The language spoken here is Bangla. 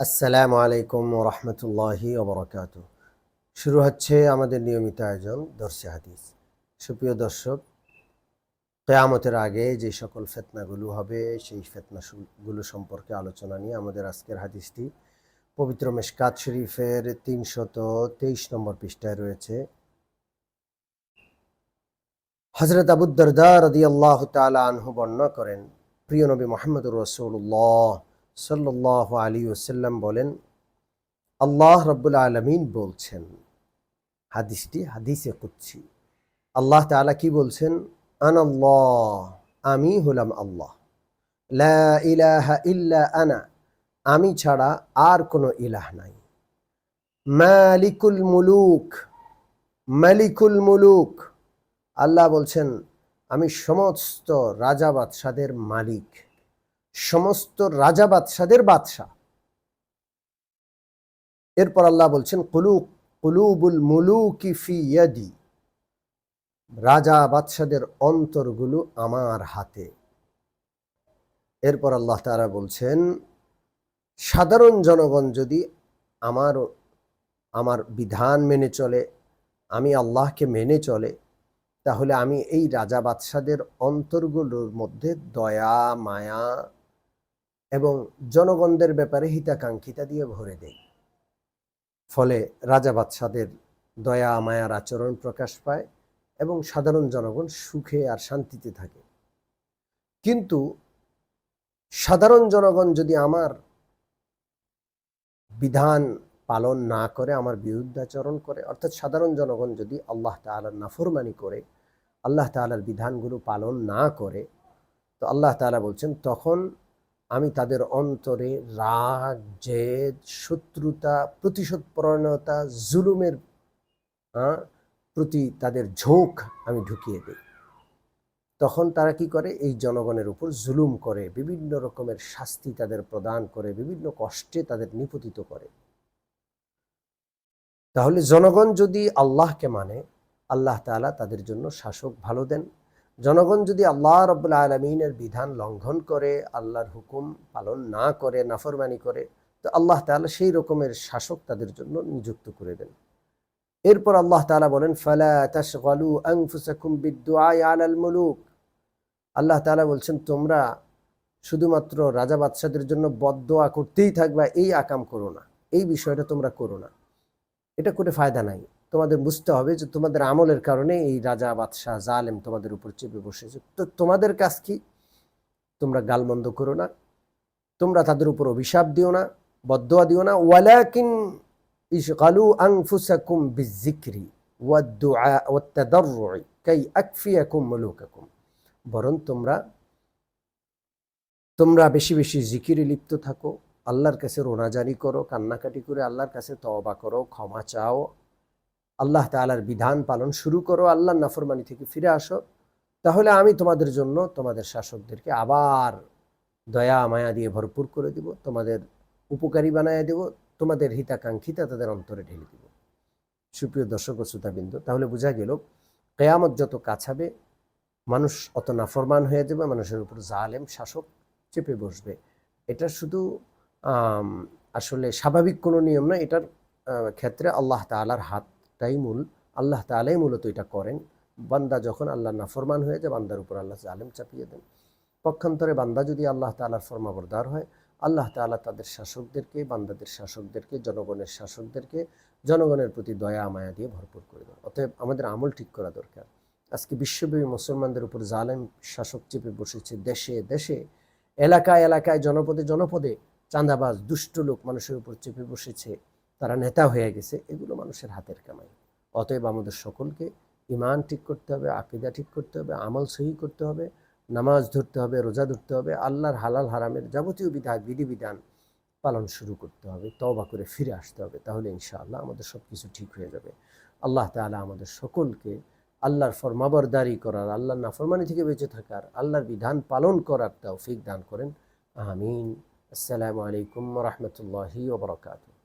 আসসালামু আলাইকুম রহমতুল্লাহি ওবরাকাত শুরু হচ্ছে আমাদের নিয়মিত আয়োজন, দর্শে হাদিস। সুপ্রিয় দর্শক, কেয়ামতের আগে যে সকল ফেতনাগুলো হবে, সেই ফেতনাগুলো সম্পর্কে আলোচনা নিয়ে আমাদের আজকের হাদিসটি পবিত্র মেশকাত শরীফের তিনশত তেইশ নম্বর পৃষ্ঠায় রয়েছে। হজরত আবুদ্দরদা রদি আল্লাহ তালা আনহু বর্ণনা করেন, প্রিয় নবী মোহাম্মদ রসুল্লাহ সাল্লাহ আলী ওসাল্লাম বলেন, আল্লাহ রব্বুল আলমিন বলছেন, হাদিসটি হাদিসে কুচ্ছি আল্লাহ তালা কি বলছেন? আন আল্লাহ, আমি হলাম আল্লাহ। লা ইল্লা আনা, আমি ছাড়া আর কোনো ইলাহ নাই। মালিকুল মুলুক মালিকুল মুলুক। আল্লাহ বলছেন, আমি সমস্ত রাজা বাদশাদের মালিক। সমস্ত রাজা বাদশাদের বাদশাহ। এরপর আল্লাহ বলছেন কুলুক কুলুবুল মুলুকি ফি ইয়াদি। রাজা বাদশাদের অন্তরগুলো আমার হাতে। এরপর আল্লাহ তারা বলছেন, সাধারণ জনগণ যদি আমার আমার বিধান মেনে চলে, আমি আল্লাহকে মেনে চলে, তাহলে আমি এই রাজা বাদশাদের অন্তরগুলোর মধ্যে দয়া, মায়া এবং জনগণদের ব্যাপারে হিতাকাঙ্ক্ষিতা দিয়ে ভরে দেয়। ফলে রাজা বাদশাদের দয়া, মায়ার আচরণ প্রকাশ পায় এবং সাধারণ জনগণ সুখে আর শান্তিতে থাকে। কিন্তু সাধারণ জনগণ যদি আমার বিধান পালন না করে, আমার বিরুদ্ধাচরণ করে, অর্থাৎ সাধারণ জনগণ যদি আল্লাহ তালার নাফরমানি করে, আল্লাহ তালার বিধানগুলো পালন না করে, তো আল্লাহ তালা বলছেন, তখন আমি তাদের অন্তরে রাগ, জেদ, শত্রুতা, প্রতিশোধ পরায়ণতা জুলুমের প্রতি তাদের ঝোঁক আমি ঢুকিয়ে দিই। তখন তারা কি করে? এই জনগণের উপর জুলুম করে, বিভিন্ন রকমের শাস্তি তাদের প্রদান করে, বিভিন্ন কষ্টে তাদের নিপতিত করে। তাহলে জনগণ যদি আল্লাহকে মানে আল্লাহ তালা তাদের জন্য শাসক ভালো দেন। জনগণ যদি আল্লাহ রব্বুল্লা আলমিনের বিধান লঙ্ঘন করে, আল্লাহর হুকুম পালন না করে, নাফরমানি করে, তো আল্লাহ তালা সেই রকমের শাসক তাদের জন্য নিযুক্ত করে দেন। এরপর আল্লাহ তালা বলেন মুলুক। আল্লাহ তালা বলছেন, তোমরা শুধুমাত্র রাজা বাদশাদের জন্য বদদোয়া করতেই থাকবা, এই আকাম করো না, এই বিষয়টা তোমরা করো না। এটা করে ফায়দা নাই। তোমাদের বুঝতে হবে যে তোমাদের আমলের কারণে এই রাজা, বাদশাহ, জালেম তোমাদের উপর চেপে বসেছে। তো তোমাদের কাজ কি? তোমরা গালমন্দ করো না। তোমরা তাদের উপর অভিশাপ দিও না, বদোয়া দিও না। ওয়ালাকিন ইশগালু আনফুসাকুম বিজিক্রি বরং তোমরা তোমরা বেশি বেশি জিকিরে লিপ্ত থাকো, আল্লাহর কাছে রোনাজারি করো, কান্নাকাটি করে আল্লাহর কাছে তওবা করো, ক্ষমা চাও আল্লাহ তালার বিধান পালন শুরু করো আল্লাহ নাফরমানি থেকে ফিরে আসো। তাহলে আমি তোমাদের জন্য তোমাদের শাসকদেরকে আবার দয়া, মায়া দিয়ে ভরপুর করে দিব, তোমাদের উপকারী বানায় দেব, তোমাদের হিতাকাঙ্ক্ষিতা তাদের অন্তরে ঢেলে দিব। সুপ্রিয় দর্শক ও শ্রোতাবৃন্দ, তাহলে বোঝা গেল, কেয়ামত যত কাছাবে মানুষ অত নাফরমান হয়ে যাবে, মানুষের উপর জালেম, শাসক চেপে বসবে। এটা শুধু আসলে স্বাভাবিক কোনো নিয়ম নয়, এটার ক্ষেত্রে আল্লাহ তালার হাতটাই মূল, আল্লাহ তালাই মূলত এটা করেন। বান্দা যখন আল্লাহ নাফরমান হয়ে যায়, বান্দার উপর আল্লাহ জালেম চাপিয়ে দেন। পক্ষান্তরে বান্দা যদি আল্লাহ তালার ফরমাবরদার হয়, আল্লাহ তালা তাদের শাসকদেরকে, বান্দাদের শাসকদেরকে, জনগণের শাসকদেরকে, জনগণের প্রতি দয়া, মায়া দিয়ে ভরপুর করে দেন। অতএব আমাদের আমল ঠিক করা দরকার। আজকে বিশ্বব্যাপী মুসলমানদের উপর জালেম শাসক চেপে বসেছে দেশে দেশে। এলাকায় এলাকায়, জনপদে জনপদে চাঁদাবাজ, দুষ্ট লোক মানুষের উপর চেপে বসেছে। তারা নেতা হয়ে গেছে, এগুলো মানুষের হাতের কামাই। অতএব আমাদের সকলকে ইমান ঠিক করতে হবে, আকিদা ঠিক করতে হবে, আমল সহি করতে হবে, নামাজ ধরতে হবে, রোজা ধরতে হবে, আল্লাহর হালাল হারামের যাবতীয় বিধান, বিধিবিধান পালন শুরু করতে হবে তবা করে ফিরে আসতে হবে, তাহলে ইনশাআল্লাহ আমাদের সব কিছু ঠিক হয়ে যাবে। আল্লাহ তালা আমাদের সকলকে আল্লাহর ফরমাবরদারি করার, আল্লাহর নাফরমানি থেকে বেঁচে থাকার, আল্লাহর বিধান পালন করার তৌফিক দান করেন। আমিন। আসসালামু আলাইকুম রহমতুল্লাহি ওবরাকাতু